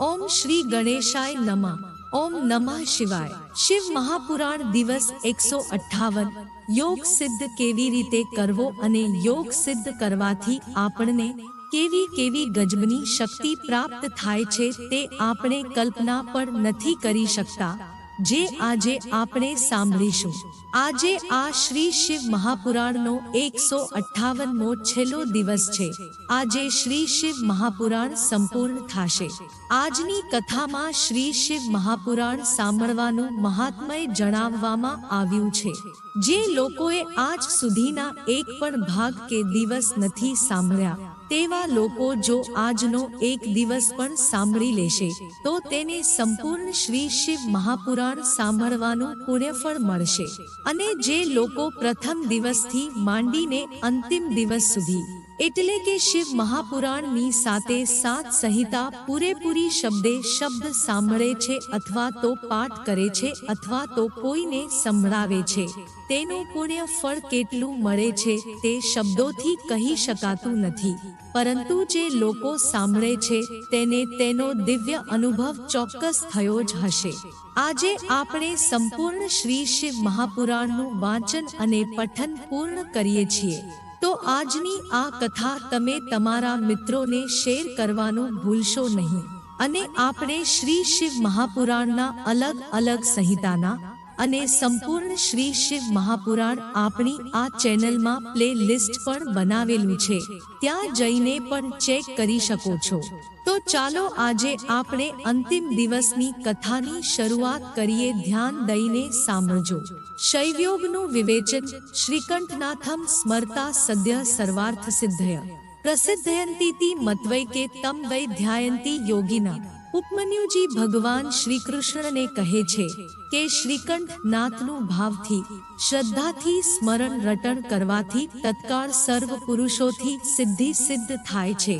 ઓમ શ્રી ગણેશાય નમઃ. ઓમ નમઃ શિવાય. શિવ મહાપુરાણ દિવસ એકસો અઠ્ઠાવન. યોગ સિદ્ધ કેવી રીતે કરવો અને યોગ સિદ્ધ કરવાથી આપણને કેવી કેવી ગજબની શક્તિ પ્રાપ્ત થાય છે તે આપણે કલ્પના પણ નથી કરી શકતા. જે આજે આપણે સાંભળીશું. આજે આ શ્રી શિવ મહાપુરાણનો એકસો અઠ્ઠાવનમો છેલ્લો દિવસ છે. આજે શ્રી શિવ મહાપુરાણ સંપૂર્ણ થશે. આજની કથામાં શ્રી શિવ મહાપુરાણ સાંભળવાનું મહાત્મય જણાવવામાં આવ્યું છે. જે લોકોએ આજ સુધીના એક પણ ભાગ કે દિવસ નથી સાંભળ્યા. તેવા લોકો જો આજનો એક દિવસ પણ સાંભળી લેશે, તો તેને સંપૂર્ણ શ્રી શિવ મહાપુરાણ સાંભળવાનું પુણ્યફળ મળશે. અને જે લોકો પ્રથમ દિવસથી માંડીને અંતિમ દિવસ સુધી એટલે કે શિવ મહાપુરાણની સાથે સાત સંહિતા પૂરેપૂરી શબ્દે શબ્દ સાંભળે છે અથવા તો પાઠ કરે છે અથવા તો કોઈને સંભળાવે છે. તેનું પુણ્ય ફળ કેટલું મળે છે તે શબ્દોથી કહી શકાતું નથી. પરંતુ જે લોકો સાંભળે છે તેને તેનો દિવ્ય અનુભવ ચોક્કસ થયો જ હશે. આજે આપણે સંપૂર્ણ શ્રી શિવ મહાપુરાણનું વાંચન અને પઠન પૂર્ણ કરીએ છીએ. તો આજની આ કથા તમે તમારા મિત્રોને શેર કરવાનું ભૂલશો નહીં. અને આપણે શ્રી શિવ મહાપુરાણના અલગ અલગ સંહિતાના અને સંપૂર્ણ શ્રી શિવ મહાપુરાણ આપણી આ ચેનલમાં પ્લે લિસ્ટ પણ બનાવેલું છે. ત્યાં જઈને પણ ચેક કરી શકો છો. તો ચાલો આજે આપણે અંતિમ દિવસની કથાની શરૂઆત કરીએ ધ્યાન દઈને સાંભળજો. શૈવયોગનું વિવેચન શ્રીકંઠનાથમ સ્મરતા સદ્ય સર્વાર્થ સિદ્ધય પ્રસિદ્ધયંતી મત્વૈકે તમ વૈ ધ્યાયંતી યોગિના. ઉપમન્યુજી ભગવાન શ્રી કૃષ્ણને કહે છે કે શ્રીકંઠ નાથનું ભાવથી, શ્રદ્ધાથી સ્મરણ રટણ કરવાથી તત્કાળ સર્વ પુરુષોથી સિદ્ધિ સિદ્ધ થાય છે.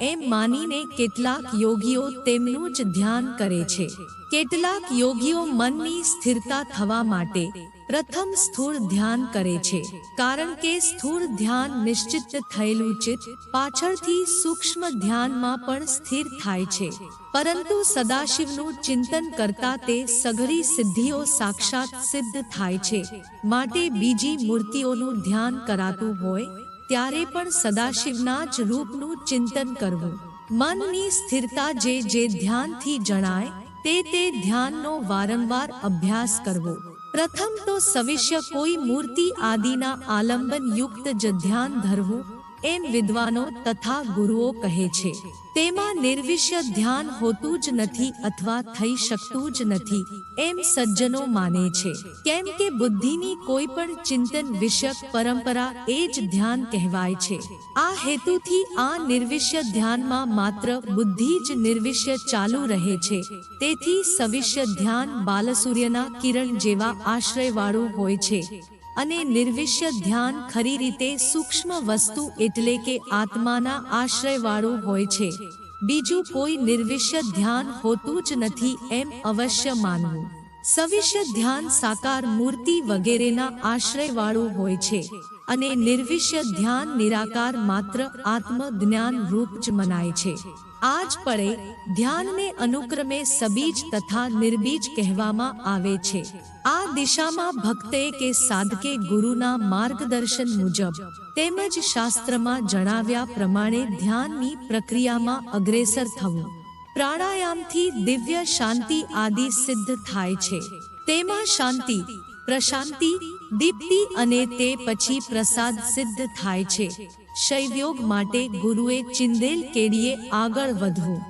એમ માનીને કેટલાક યોગીઓ તેમનું જ ધ્યાન કરે છે. કેટલાક યોગીઓ મનની સ્થિરતા થવા માટે પ્રથમ સ્થૂળ ધ્યાન કરે છે, કારણ કે સ્થૂળ ધ્યાન નિશ્ચિત થયેલું ચિત્ત પાછળથી સૂક્ષ્મ ધ્યાનમાં પણ સ્થિર થાય છે. પરંતુ સદાશિવનું ચિંતન કરતા તે સઘળી સિદ્ધિઓ સાક્ષાત સિદ્ધ થાય છે. માટે બીજી મૂર્તિઓનું ધ્યાન કરાતું હોય, ત્યારે પણ સદાશિવના જ રૂપનું ચિંતન કરવું. મનની સ્થિરતા જે જે ધ્યાનથી જણાય, તે તે ધ્યાનનો વારંવાર અભ્યાસ કરવો. પ્રથમ તો સવિષ્ય કોઈ મૂર્તિ આદિના આલંબન યુક્ત જ ધ્યાન ધરવું એમ વિદ્વાનો તથા ગુરુઓ કહે છે, તેમાં નિર્વિષ્ય ધ્યાન હોતું જ નથી અથવા થઈ શકતું જ નથી. એમ સજ્જનો માને છે, કેમ કે બુદ્ધિની કોઈ પણ ચિંતન વિષયક પરંપરા એ જ ધ્યાન કહેવાય છે. આ હેતુથી આ નિર્વિષ્ય ધ્યાનમાં માત્ર બુદ્ધિ જ નિર્વિષ્ય ચાલુ રહે છે. તેથી સવિષ્ય ધ્યાન બાલસૂર્યના કિરણ જેવા આશ્રયવાળું હોય છે. અને નિર્વિષ્ય ધ્યાન ખરી રીતે સૂક્ષ્મ વસ્તુ એટલે કે આત્માના આશ્રયવાળું હોય છે. બીજું કોઈ નિર્વિષ્ય ધ્યાન હોતું જ નથી એમ અવશ્ય માનવું. સવિષ્ય ધ્યાન સાકાર મૂર્તિ વગેરેના આશ્રયવાળું હોય છે અને નિર્વિષ્ય ધ્યાન નિરાકાર માત્ર આત્મ જ્ઞાન રૂપ જ મનાય છે. આજ પડે ધ્યાનને અનુક્રમે સબીજ તથા નિર્બીજ કહેવામાં આવે છે. આ દિશામાં ભક્તે કે સાધકે ગુરુના માર્ગદર્શન મુજબ તેમજ શાસ્ત્રમાં જણાવ્યા પ્રમાણે ધ્યાનની પ્રક્રિયામાં અગ્રેસર થવું. પ્રાણાયામથી દિવ્ય શાંતિ આદિ સિદ્ધ થાય છે. તેમાં શાંતિ, પ્રશાંતિ, દીપ્તિ અને તે પછી પ્રસાદ સિદ્ધ થાય છે. શૈવયોગ માટે ગુરુએ ચિંદેલ કેડીએ આગળ વધવું.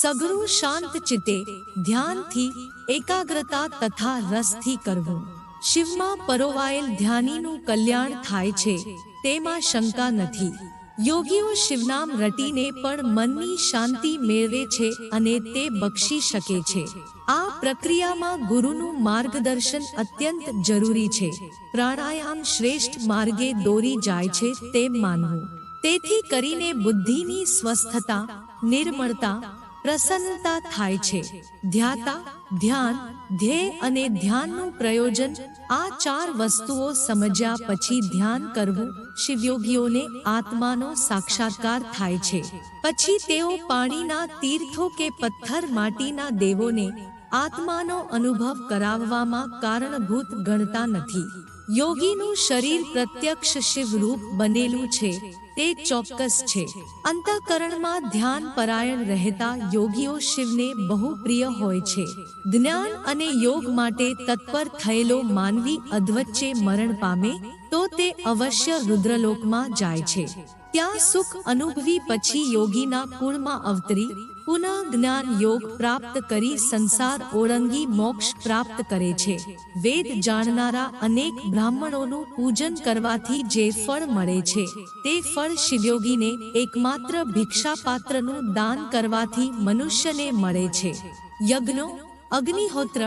સઘળું શાંત ચિત્તે ધ્યાનથી એકાગ્રતા તથા રસથી કરવું. શિવમાં પરોવાયેલ ધ્યાનીનું કલ્યાણ થાય છે. તેમાં શંકા નથી. યોગીઓ શિવનામ રટીને પણ મનની શાંતિ મેળવે છે અને તે બક્ષી શકે છે. આ પ્રક્રિયામાં ગુરુનું માર્ગદર્શન અત્યંત જરૂરી છે. પ્રાણાયામ શ્રેષ્ઠ માર્ગે દોરી જાય છે તેમ માનવું. તેથી કરીને બુદ્ધિની સ્વસ્થતા, નિર્મળતા પ્રસન્નતા થાય છે. ધ્યાતા, ધ્યાન, ધ્યેય અને ધ્યાનનું પ્રયોજન આ ચાર વસ્તુઓ સમજ્યા પછી ધ્યાન કરવું શિવયોગીઓને આત્માનો સાક્ષાત્કાર થાય છે. પછી તેઓ પાણીના તીર્થો કે પથ્થર માટીના દેવોને આત્માનો અનુભવ કરાવવામાં કારણભૂત ગણતા નથી. યોગીનું શરીર પ્રત્યક્ષ શિવરૂપ બનેલું છે, તે ચોક્કસ છે. અંતઃકરણમાં ધ્યાન પરાયણ રહેતા યોગીઓ શિવને બહુ પ્રિય હોય છે. જ્ઞાન અને યોગ માટે તત્પર થયેલો માનવી અધવચ્ચે મરણ પામે, તો તે અવશ્ય રુદ્રલોકમાં જાય છે. ત્યાં સુખ અનુભવી પછી યોગીના કુળમાં અવતરી પુનઃ જ્ઞાન યોગ પ્રાપ્ત કરી સંસાર ઓળંગી મોક્ષ પ્રાપ્ત કરે છે. વેદ જાણનારા અનેક બ્રાહ્મણોનું પૂજન કરવાથી જે ફળ મળે છે, તે ફળ શિવયોગીને એકમાત્ર ભિક્ષાપાત્રનું દાન કરવાથી મનુષ્યને મળે છે. યજ્ઞો, અગ્નિહોત્ર,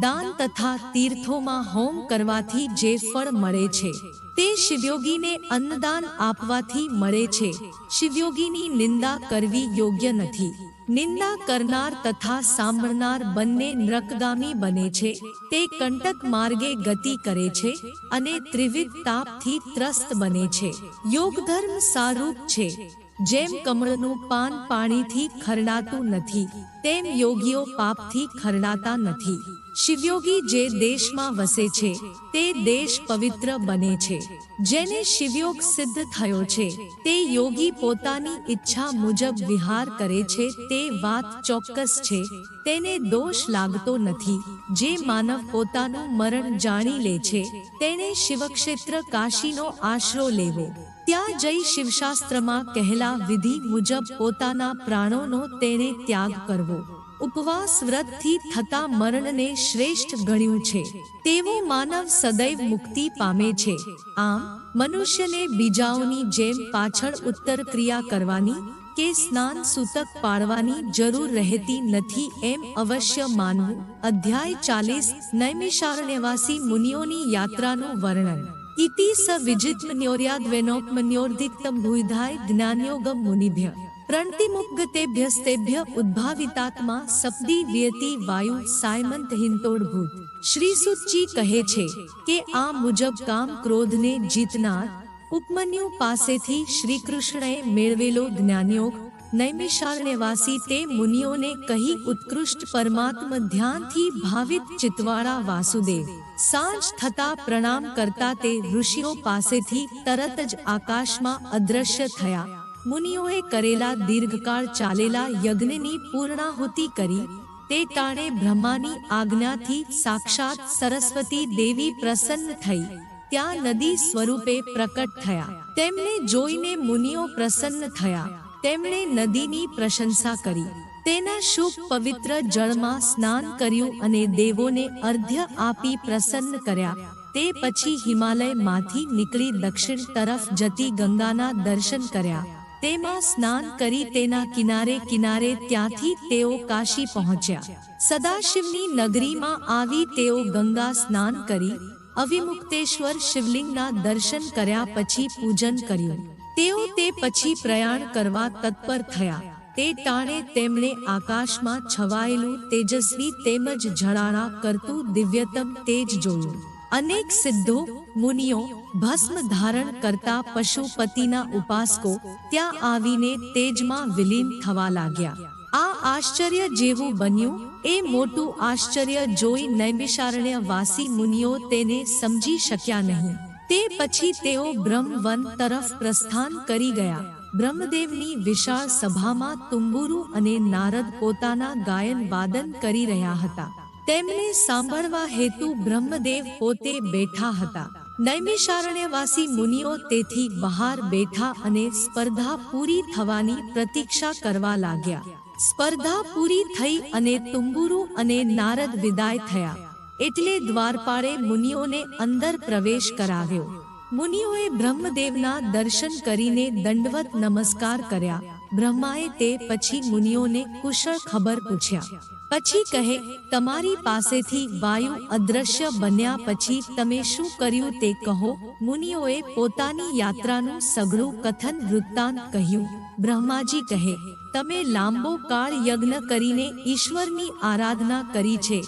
દાન તથા તીર્થોમાં હોમ કરવાથી જે ફળ મળે છે, તે શિવયોગીને અન્નદાન આપવાથી મળે છે. શિવયોગીની નિંદા કરવી યોગ્ય નથી. નિંદા કરનાર તથા સાંભળનાર બંને નરકગામી બને છે. તે કંટક માર્ગે ગતિ કરે છે અને ત્રિવિધ તાપથી ત્રસ્ત બને છે. યોગ ધર્મ સારૂપ છે. જેમ કમળનું પાન પાણીથી ખરડાતું નથી, તેમ યોગીઓ પાપથી ખરડાતા નથી. શિવયોગી જે દેશમાં વસે છે, તે દેશ પવિત્ર બને છે. જેને શિવયોગ સિદ્ધ થયો છે, તે યોગી પોતાની ઈચ્છા મુજબ વિહાર કરે છે, તે વાત ચોક્કસ છે. તેને દોષ લાગતો નથી. જે માનવ પોતાનું મરણ જાણી લે છે, તેને શિવક્ષેત્ર કાશીનો આશરો લેવો. ત્યાં જઈ શિવશાસ્ત્રમાં કહેલા વિધિ મુજબ પોતાના પ્રાણોનો તેને ત્યાગ કરવો ઉપવાસ વ્રતથી થતા મરણને શ્રેષ્ઠ ગણ્યું છે તેવો માનવ સદૈવ મુક્તિ પામે છે આમ મનુષ્યને બીજાઓની જેમ પાછળ ઉત્તર ક્રિયા કરવાની કે સ્નાન સૂતક પાડવાની જરૂર રહેતી નથી એમ અવશ્ય માનવું અધ્યાય ચાલીસ નૈમિષારણ્યવાસી મુનિઓની યાત્રાનું વર્ણન ઇતિ સ વિજિત્મન્યોર્યાદ્વેનોપમન્યોર્ધિક્તમ ભૂયધાય જ્ઞાનયોગમ મુનિભ્ય પ્રણતિમુપગતેભ્યસ્તેભ્ય ઉદ્ભાવિતાત્મા સપદી વ્યતિ વાયુ સાયમંત હિંતોડભૂત શ્રી સુતજી કહે છે કે આ મુજબ કામ ક્રોધને જીતનાર ઉપમન્યુ પાસેથી શ્રી કૃષ્ણએ મેળવેલો જ્ઞાનયોગ નૈમિષારણ્યવાસી તે મુનિઓને કહી ઉત્કૃષ્ટ પરમાત્મ ધ્યાનથી ભાવિત ચિતવાળા વાસુદેવ. સાંજ થતા પ્રણામ કરતા તે ઋષિઓ પાસેથી તરત જ આકાશમાં અદ્રશ્ય થયા. મુનિઓએ કરેલા દીર્ઘકાળ ચાલેલા યજ્ઞની પૂર્ણાહુતિ કરી. તે ટાણે બ્રહ્માની આજ્ઞાથી સાક્ષાત સરસ્વતી દેવી પ્રસન્ન થઈ. ત્યાં નદી સ્વરૂપે પ્રકટ થયા. તેમને જોઈને મુનિઓ પ્રસન્ન થયા. તેમણે નદીની પ્રશંસા કરી. તેના શુભ પવિત્ર જળમાં સ્નાન કર્યું અને દેવોને અર્ધ્ય આપી પ્રસન્ન કર્યા. તે પછી હિમાલયમાંથી નીકળી દક્ષિણ તરફ જતી ગંગાના દર્શન કર્યા. તેમાં સ્નાન કરી તેના કિનારે કિનારે ત્યાંથી તેઓ કાશી પહોંચ્યા. સદાશિવની નગરીમાં આવી તેઓ ગંગા સ્નાન કરી, અવિમુક્તેશ્વર શિવલિંગના દર્શન કર્યા પછી પૂજન કર્યું. તેઓ તે પછી પ્રયાણ કરવા તત્પર થયા. તે ટાણે તેમણે આકાશમાં છવાયેલું તેજસ્વી તેમજ ઝળાળા કરતું દિવ્યતમ તેજ જોયું. અનેક સિદ્ધો, મુનિઓ, ભસ્મ ધારણ કરતા પશુપતિના ઉપાસકો ત્યાં આવીને તેજમાં વિલીન થવા લાગ્યા. આ આશ્ચર્ય જેવું બન્યું, એ મોટું આશ્ચર્ય જોઈ નૈમિષારણ્ય વાસી મુનિઓ તેને સમજી શક્યા નહીં. તે પછી તેઓ બ્રહ્મવન તરફ પ્રસ્થાન કરી ગયા. બ્રહ્મદેવની વિશાળ સભામાં તુંબુરુ અને નારદ પોતાના ગાયન વાદન કરી રહ્યા હતા. તેમને સાંભળવા હેતુ બ્રહ્મદેવ પોતે બેઠા હતા. નૈમિષારણ્યવાસી મુનિઓ તેથી બહાર બેઠા અને સ્પર્ધા પૂરી થવાની પ્રતીક્ષા કરવા લાગ્યા. સ્પર્ધા પૂરી થઈ અને તુંબુરુ અને નારદ વિદાય થયા. એટલે દ્વારપાળે મુનિઓને અંદર પ્રવેશ કરાવ્યો. મુનિઓએ બ્રહ્મદેવના દર્શન કરીને દંડવત નમસ્કાર કર્યા. બ્રહ્માએ તે પછી મુનિઓને કુશળ ખબર પૂછ્યા. પછી કહે, તમારી પાસેથી વાયુ અદ્રશ્ય બન્યા પછી તમે શું કર્યું તે કહો. મુનિઓએ પોતાની યાત્રાનું સઘળું કથન વૃત્તાંત કહ્યું. બ્રહ્માજી કહે, તમે લાંબો કાળ યજ્ઞ કરીને ઈશ્વરની આરાધના કરી છે.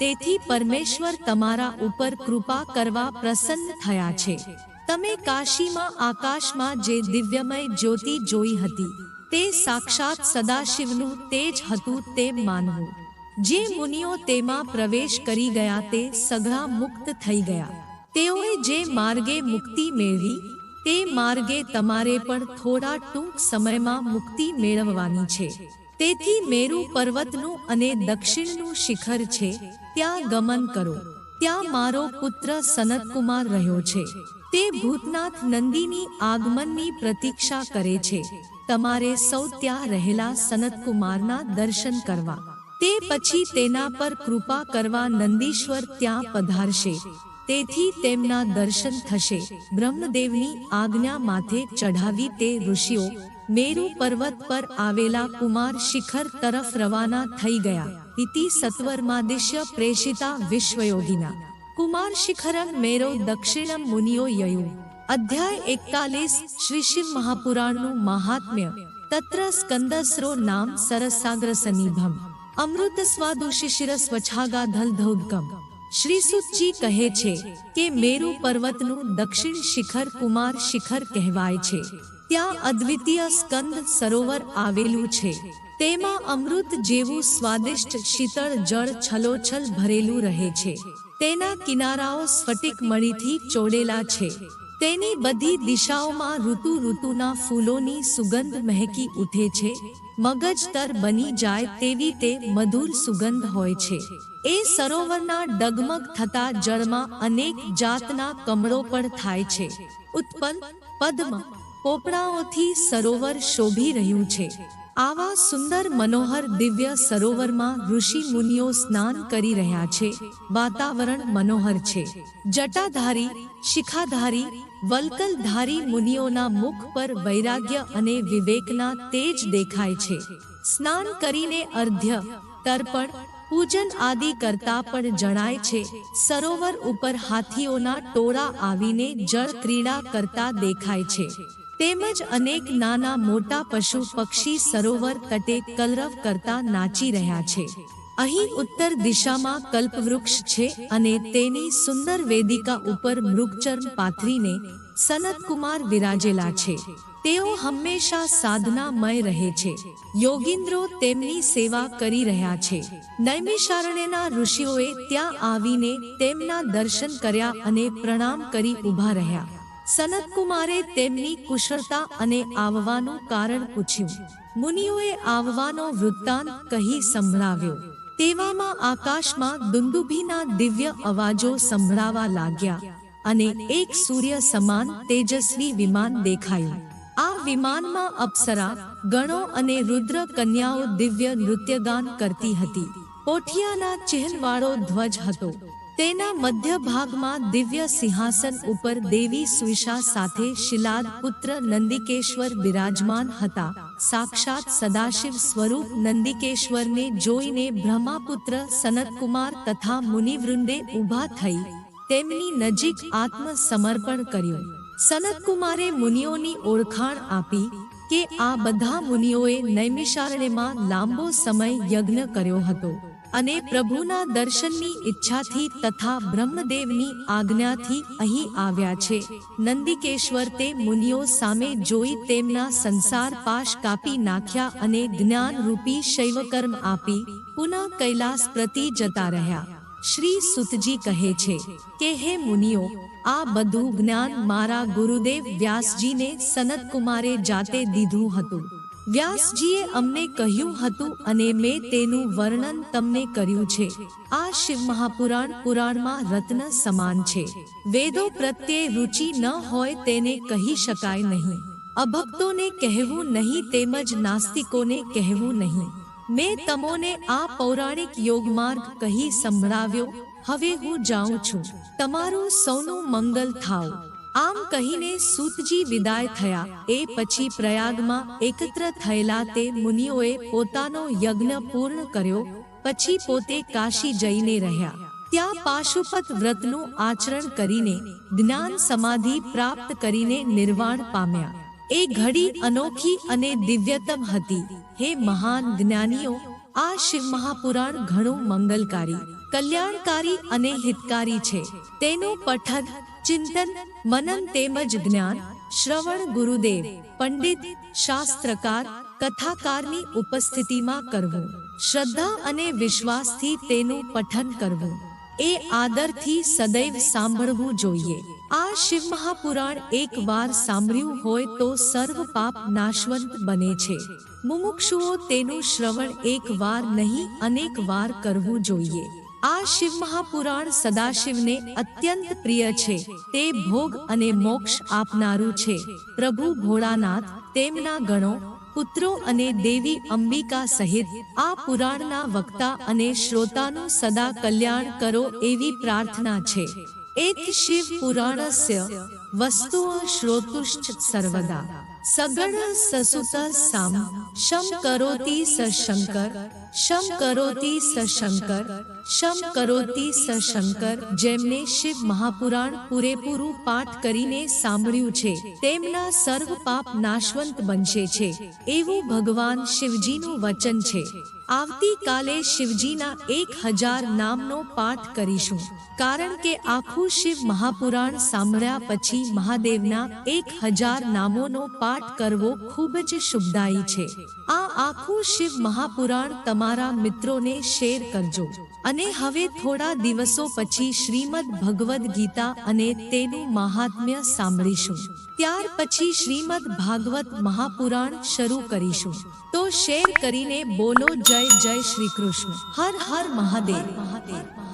તેથી પરમેશ્વર તમારા ઉપર કૃપા કરવા પ્રસન્ન થયા છે. તમે કાશીમાં આકાશમાં જે દિવ્યમય જ્યોતિ જોઈ હતી, તે સાક્ષાત સદાશિવનું તેજ હતું તેમ માનવું. જે મુનિઓ તેમાં પ્રવેશ કરી ગયા તે સઘળા મુક્ત થઈ ગયા. તેઓએ જે માર્ગે મુક્તિ મેળવી, તે માર્ગે તમારે પણ થોડા ટૂંક સમયમાં મુક્તિ મેળવવાની છે. તેથી મેરુ પર્વતનું અને દક્ષિણનું શિખર છે, ત્યાં ગમન કરો. ત્યાં મારો પુત્ર સનતકુમાર રહ્યો છે. તે ભૂતનાથ નંદીની આગમનની પ્રતીક્ષા કરે છે. તમારે સૌ ત્યાં રહેલા સનતકુમારના દર્શન કરવા. તે પછી તેના પર કૃપા કરવા નંદીશ્વર ત્યાં પધારશે. તેથી તેમના દર્શન થશે. બ્રહ્મદેવની આજ્ઞા માથે ચઢાવી તે ઋષિઓ મેરુ પર્વત પર આવેલા કુમાર શિખર તરફ રવાના થઈ ગયા. ઇતિ સત્વર્માદિશ્ય પ્રેષિતા વિશ્વયોગિના. કુમાર શિખરમ મેરો દક્ષિણમ મુનિયો યયુ. અધ્યાય એકતાલીસ, શ્રી શિવ મહાપુરાણનું મહાત્મ્ય. તત્ર સ્કંદસ્રો નામ સરસાગ્ર સનિભમ. અમૃત સ્વાદુશિશિર સ્વચ્છાગાધલ ધૌદગમ. શ્રી સુતજી કહે છે કે મેરુ પર્વતનું દક્ષિણ શિખર કુમાર શિખર કહેવાય છે. ત્યાં અદ્વિતીય સ્કંદ સરોવર આવેલું છે. તેમાં અમૃત જેવું સ્વાદિષ્ટ શીતળ જળ છલોછલ ભરેલું રહે છે. તેના કિનારાઓ સ્ફટિક મણીથી ચોડેલા છે. તેની બધી દિશાઓમાં ઋતુ ઋતુના ફૂલોની સુગંધ મહેકી ઉઠે છે. મગજ તર બની જાય તેવી તે મધુર સુગંધ હોય છે. એ સરોવરના ડગમગ થતા જળમાં અનેક જાતના કમળો પણ થાય છે. ઉત્પન્ન પદ્મ પોપડાઓથી સરોવર શોભી રહ્યું છે. આવા સુંદર મનોહર દિવ્ય સરોવરમાં ઋષિ મુનિઓ સ્નાન કરી રહ્યા છે. વાતાવરણ મનોહર છે. જટાધારી, શિખાધારી, વલ્કલધારી મુનિઓના મુખ પર વૈરાગ્ય અને વિવેકના તેજ દેખાય છે. સ્નાન કરીને અર્ધ્ય, તર્પણ, પૂજન આદિ કરતા પણ જણાય છે, સરોવર ઉપર હાથીઓના ટોળા આવીને જળ ક્રીડા કરતા દેખાય છે. તેમજ અનેક નાના મોટા પશુ પક્ષી સરોવર તટે કલરવ કરતા નાચી રહ્યા છે. અહીં ઉત્તર દિશામાં કલ્પવૃક્ષ છે અને તેની સુંદર વેદિકા ઉપર મૃગચર્મ પાથરીને સનતકુમાર વિરાજેલા છે. તેઓ હંમેશા સાધનામય રહે છે. યોગિન્દ્રો તેમની સેવા કરી રહ્યા છે. નૈમિષારણ્યના ઋષિઓએ ત્યાં આવીને તેમના દર્શન કર્યા અને પ્રણામ કરી ઊભા રહ્યા. સનતકુમારે તેમની કુશળતા અને આવવાનું કારણ પૂછ્યું. મુનિઓએ આવવાનો વૃત્તાંત કહી સંભળાવ્યો. તેવામાં આકાશમાં દુંદુભીના દિવ્ય અવાજો સંભળાવા લાગ્યા અને એક સૂર્ય સમાન તેજસ્વી વિમાન દેખાયું. આ વિમાનમાં અપ્સરા, ગણો અને રુદ્ર કન્યાઓ દિવ્ય નૃત્યગાન કરતી હતી. પોઠિયાના ચિહ્નવાળો ધ્વજ હતો. તેના મધ્ય ભાગમાં દિવ્ય સિંહાસન ઉપર દેવી સ્વિષા સાથે શિલાદ પુત્ર નંદિકેશ્વર બિરાજમાન હતા. સાક્ષાત સદાશિવ સ્વરૂપ નંદિકેશ્વરને જોઈને બ્રહ્માપુત્ર સનતકુમાર તથા મુનિવૃંદે ઊભા થઈ તેમની નજીક આત્મ સમર્પણ કર્યું. સનતકુમારે મુનિઓની ઓળખાણ આપી કે આ બધા મુનિઓએ નૈમિષારણ્યમાં લાંબો સમય યજ્ઞ કર્યો હતો. અને પ્રભુના દર્શનની ઈચ્છાથી તથા બ્રહ્મદેવની આજ્ઞાથી અહીં આવ્યા છે. નંદિકેશ્વર તે મુનિઓ સામે જોઈ તેમના સંસાર પાશ કાપી નાખ્યા અને જ્ઞાન રૂપી શૈવકર્મ આપી પુનઃ કૈલાસ પ્રતિ જતા રહ્યા. શ્રી સુતજી કહે છે કે, હે મુનિઓ, આ બધું જ્ઞાન મારા ગુરુદેવ વ્યાસજીને સનતકુમારે જાતે દીધું હતું. વ્યાસજીએ અમને કહ્યું હતું અને મેં તેનું વર્ણન તમને કર્યું છે. આ શિવ મહાપુરાણ પુરાણમાં રત્ન સમાન છે. વેદો પ્રત્યે રુચિ ન હોય તેને કહી શકાય નહીં. અભક્તોને કહેવું નહીં તેમજ નાસ્તિકોને કહેવું નહીં. મેં તમોને આ પૌરાણિક યોગમાર્ગ કહી સંભળાવ્યો. હવે હું જાઉં છું. તમારું સૌનું મંગલ થાવ. આમ કહીને સૂતજી વિદાય થયા. એ પછી પ્રયાગમાં એકત્ર થયેલા તે મુનિઓએ પોતાનો યજ્ઞ પૂર્ણ કર્યો. પછી પોતે કાશી જઈને રહ્યા. ત્યાં પાશુપત વ્રતનું આચરણ કરીને જ્ઞાન સમાધિ પ્રાપ્ત કરીને નિર્વાણ પામ્યા. એ ઘડી અનોખી અને દિવ્યતમ હતી. હે મહાન જ્ઞાનીઓ, આ શિવ મહાપુરાણ ઘણું મંગલકારી, કલ્યાણકારી અને હિતકારી છે. તેનું પઠન ચિંતન, મનન તેમજ જ્ઞાન, શ્રવણ, ગુરુદેવ, પંડિત, શાસ્ત્રકાર, કથાકારની ઉપસ્થિતિમાં કરવું. શ્રદ્ધા અને વિશ્વાસથી તેનું પઠન કરવું. એ આદરથી સદૈવ સાંભળવું જોઈએ. આ શિવ મહાપુરાણ એક વાર સાંભળ્યું હોય તો સર્વ પાપ નાશવંત બને છે. મુમુક્ષુઓ તેનું શ્રવણ એક વાર નહીં અનેક વાર કરવું જોઈએ. આ શિવ મહાપુરાણ સદાશિવને અત્યંત પ્રિય છે. તે ભોગ અને મોક્ષ આપનારું છે. પ્રભુ ભોળાનાથ, તેમના ગણો, પુત્રો અને દેવી અંબિકા સહિત આ પુરાણના વક્તા અને શ્રોતાનું સદા કલ્યાણ કરો એવી પ્રાર્થના છે. એક શિવ પુરાણસ્ય વસ્તુઓ શ્રોતુશ્ચ સર્વદા. સગણ સસુત સામ, શમ કરોતિ સશંકર શમ કરોતિ સ શંકર શમ કરોતિ સ શંકર જેમને શિવ મહાપુરાણ પૂરેપૂરું પાઠ કરીને સાંભળ્યું છે, તેમના સર્વ પાપ નાશવંત બનશે છે, એવું ભગવાન શિવજીનું વચન છે. આવતીકાલે શિવજીના એક હજાર નામનો પાઠ કરીશું. કારણ કે આખું શિવ મહાપુરાણ સાંભળ્યા પછી મહાદેવના એક હજાર નામોનો પાઠ કરવો ખૂબ જ શુભદાયી છે. આ આખું શિવ મહાપુરાણ તમારા મિત્રોને શેર કરજો. અને હવે થોડા દિવસો પછી શ્રીમદ ભગવદ્ ગીતા અને તેનું મહાત્મ્ય સાંભળીશું. ત્યાર પછી શ્રીમદ ભાગવત મહાપુરાણ શરૂ કરીશું. તો શેર કરીને બોલો જય જય શ્રી કૃષ્ણ. હર હર મહાદેવ. મહાદેવ